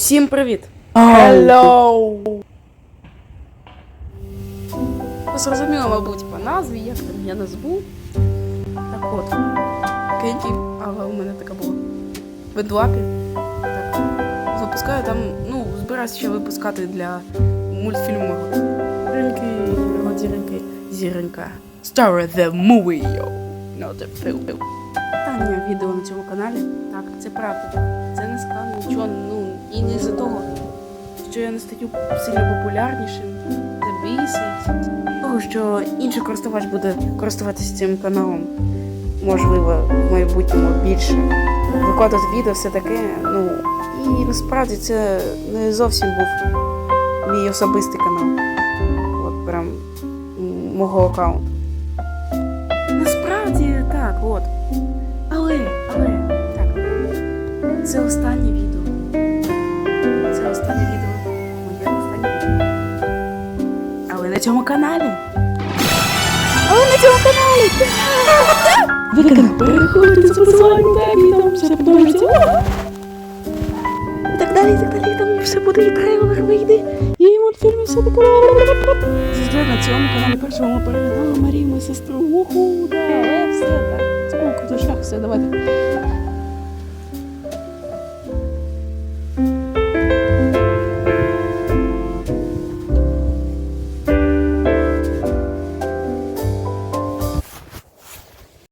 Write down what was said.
Всім привіт! Hello! Ви зрозуміли, мабуть, по назві, як там я назву. Так от. Кейкі, але у мене така була. В Так. Запускаю там, ну, збираюся ще випускати для мультфільму Ринки, пригод зіроньки. Star the movie, yo. Not the film. Останнє відео на цьому каналі. Так, це правда. Це не сказав нічого, ну, і не з-за того, що я не стаю сильно популярнішим. Це бісить. Того, що інший користувач буде користуватися цим каналом. Можливо, в майбутньому більше. Викладати відео все таке, ну. І насправді це не зовсім був мій особистий канал. От прям мого аккаунту. Насправді так, от. Але, але, так. Це останнє цьому каналі. Але на цьому каналі! Ви там переходите за посиланням та відео, все подобається. І так далі, і так далі, там все буде і трейлер вийде. І мультфільми все таке. Завжди на цьому каналі першому ми переглядали Марію, мою сестру. Уху, да, але все так. Це був крутий все, давайте.